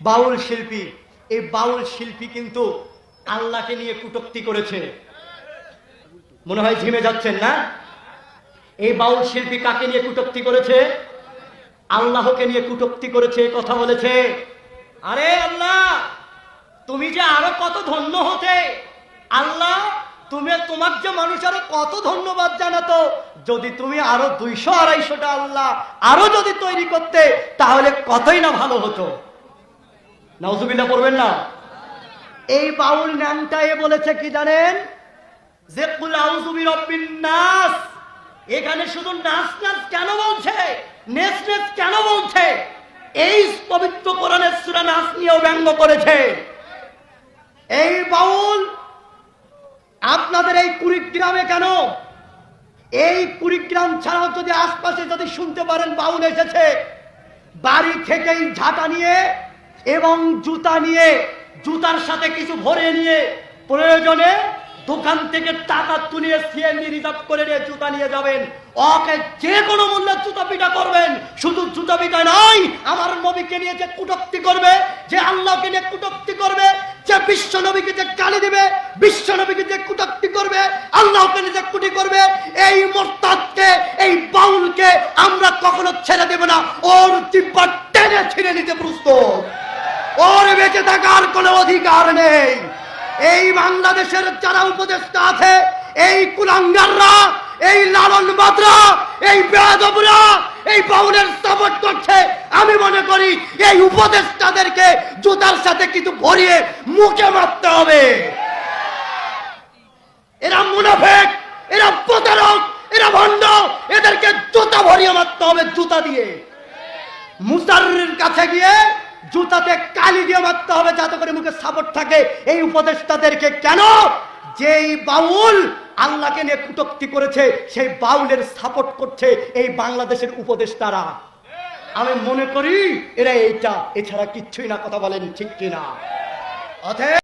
বাউল শিল্পী, এই বাউল শিল্পী কিন্তু আল্লাহকে নিয়ে কুটক্তি করেছে। মনে হয় ঝিমে যাচ্ছেন না? এই বাউল শিল্পী কাকে নিয়ে কুটক্তি করেছে? আল্লাহকে নিয়ে কুটক্তি করেছে কথা বলেছে। আরে আল্লাহ, তুমি যে আরও কত ধন্য হতে। আল্লাহ, তুমি, তোমার যে মানুষ আরও কত ধন্যবাদ জানাতো। যদি তুমি আরও দুইশো আড়াইশোটা আল্লাহ আরও যদি তৈরি করতে, তাহলে কতই না ভালো হতো। নাউজুবিল্লাহ করবেন না। এই বাউল ন্যাংটা এ বলেছে কি জানেন? যে নাস। এখানে শুধু নাচ নাচ কেন বলছে? নেস নেস কেন বলছে? এই পবিত্র কোরআনের সূরা নাচ নিয়েও ব্যঙ্গ করেছে। এই বাউল আপনাদের এই কুড়িগ্রামে কেন? এই কুড়িগ্রাম ছাড়াও যদি আশপাশে যদি শুনতে পারেন বাউল এসেছে বাড়ি থেকেই ঝাঁটা নিয়ে এবং জুতা নিয়ে, জুতার সাথে কিছু ভরে নিয়ে প্রয়োজনে দোকান থেকে টাকা তুলিয়ে সিএনজি রিজার্ভ করে নিয়ে জুতা নিয়ে যাবেন। ওকে যে কোনো মূল্যে জুতা পিটা করবেন। শুধু জুতা পিটা নয়, আমার নবীকে নিয়ে যে কুটক্তি করবে, যে আল্লাহকে নিয়ে কুটক্তি করবে, যে বিশ্ব নবীকে যে গালি দিবে, বিশ্ব নবীকে যে কুটক্তি করবে, আল্লাহকে নিয়ে যে কুটি করবে, এই মোরতাদকে, এই বাউলকে আমরা কখনো ছেড়ে দেব না। ওর জিব্বা টেনে ছিঁড়ে নিতে প্রস্তুত। ওর বেঁচে থাকার কোনো অধিকার নেই। এই বাংলাদেশের যারা উপদেষ্টা আছে, এই কুলাঙ্গাররা, এই লালন বাদরা এই বেয়াদবরা, এই বাউলের সাপোর্ট করছে। আমি মনে করি এই উপদেষ্টাদেরকে জুতার সাথে কিছু ভরিয়ে মুখে মারতে হবে। এরা মুনাফেক, এরা প্রতারক, এরা ভণ্ড, এদেরকে জুতা ভরিয়ে মারতে হবে, জুতা দিয়ে। মুসারের কাছে গিয়ে জুতাতে কালি দিয়ে মারতে হবে যাতে করে মুখে সাপোর্ট থাকে। এই উপদেষ্টাদেরকে কেন? যেই বাউল আল্লাহকে নিয়ে কুটক্তি করেছে, সেই বাউলের সাপোর্ট করছে এই বাংলাদেশের উপদেষ্টারা। আমি মনে করি এরা এইটা, এছাড়া কিচ্ছুই না, কথা বলেন ঠিক কিনা। অতএব